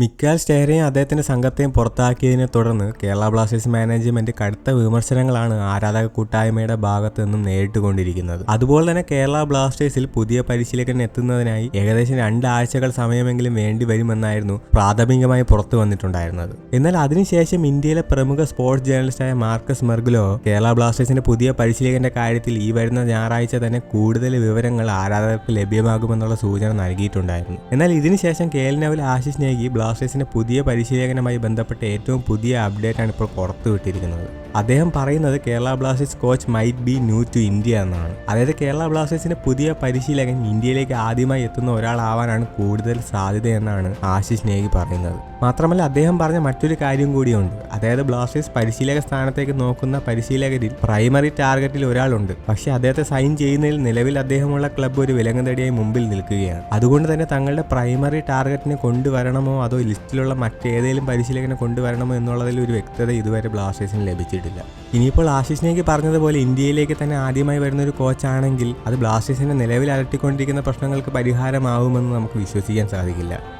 മിക്കാൽ സ്റ്റേരെയും അദ്ദേഹത്തിന്റെ സംഘത്തെയും പുറത്താക്കിയതിനെ തുടർന്ന് കേരള ബ്ലാസ്റ്റേഴ്സ് മാനേജ്മെന്റ് കടുത്ത വിമർശനങ്ങളാണ് ആരാധക കൂട്ടായ്മയുടെ ഭാഗത്ത് നിന്നും നേരിട്ടുകൊണ്ടിരിക്കുന്നത്. അതുപോലെ തന്നെ കേരള ബ്ലാസ്റ്റേഴ്സിൽ പുതിയ പരിശീലകൻ എത്തുന്നതിനായി ഏകദേശം രണ്ടാഴ്ചകൾ സമയമെങ്കിലും വേണ്ടി വരുമെന്നായിരുന്നു പ്രാഥമികമായി പുറത്തു വന്നിട്ടുണ്ടായിരുന്നത്. എന്നാൽ അതിനുശേഷം ഇന്ത്യയിലെ പ്രമുഖ സ്പോർട്സ് ജേർണലിസ്റ്റായ മാർക്കസ് മെർഗുലോ കേരള ബ്ലാസ്റ്റേഴ്സിന്റെ പുതിയ പരിശീലകന്റെ കാര്യത്തിൽ ഈ വരുന്ന ഞായറാഴ്ച തന്നെ കൂടുതൽ വിവരങ്ങൾ ആരാധകർക്ക് ലഭ്യമാകുമെന്നുള്ള സൂചന നൽകിയിട്ടുണ്ടായിരുന്നു. എന്നാൽ ഇതിനുശേഷം കേലിനവിൽ ആശിഷ് നേഗി ബ്ലാസ്റ്റേഴ്സിന്റെ പുതിയ പരിശീലകനുമായി ബന്ധപ്പെട്ട ഏറ്റവും പുതിയ അപ്ഡേറ്റാണ് ഇപ്പോൾ പുറത്തുവിട്ടിരിക്കുന്നത് അദ്ദേഹം പറയുന്നത് Kerala Blasters coach might be new to India എന്നാണ്. അതായത് കേരള ബ്ലാസ്റ്റേഴ്സിന്റെ പുതിയ പരിശീലകൻ ഇന്ത്യയിലേക്ക് ആദ്യമായി എത്തുന്ന ഒരാളാവാനാണ് കൂടുതൽ സാധ്യതയെന്നാണ് ആശിഷ് നേഗി പറയുന്നത്. മാത്രമല്ല അദ്ദേഹം പറഞ്ഞ മറ്റൊരു കാര്യം കൂടിയുണ്ട്. അതായത് ബ്ലാസ്റ്റേഴ്സ് പരിശീലക സ്ഥാനത്തേക്ക് നോക്കുന്ന പരിശീലകരിൽ പ്രൈമറി ടാർഗറ്റിൽ ഒരാളുണ്ട്. പക്ഷേ അദ്ദേഹത്തെ സൈൻ ചെയ്യുന്നതിൽ നിലവിൽ അദ്ദേഹമുള്ള ക്ലബ്ബ് ഒരു വിലങ്ങുതടിയായി മുമ്പിൽ നിൽക്കുകയാണ്. അതുകൊണ്ട് തന്നെ തങ്ങളുടെ പ്രൈമറി ടാർഗറ്റിനെ കൊണ്ടുവരണമോ അതോ ലിസ്റ്റിലുള്ള മറ്റേതെങ്കിലും പരിശീലകനെ കൊണ്ടുവരണമോ എന്നുള്ളതിൽ ഒരു വ്യക്തത ഇതുവരെ ബ്ലാസ്റ്റേഴ്സിന് ലഭിച്ചിട്ടില്ല. ഇനിയിപ്പോൾ ആശിഷിനേക്ക് പറഞ്ഞതുപോലെ ഇന്ത്യയിലേക്ക് തന്നെ ആദ്യമായി വരുന്ന ഒരു കോച്ചാണെങ്കിൽ അത് ബ്ലാസ്റ്റേഴ്സിന്റെ നിലവിൽ അലട്ടിക്കൊണ്ടിരിക്കുന്ന പ്രശ്നങ്ങൾക്ക് പരിഹാരമാവുമെന്ന് നമുക്ക് വിശ്വസിക്കാൻ സാധിക്കില്ല.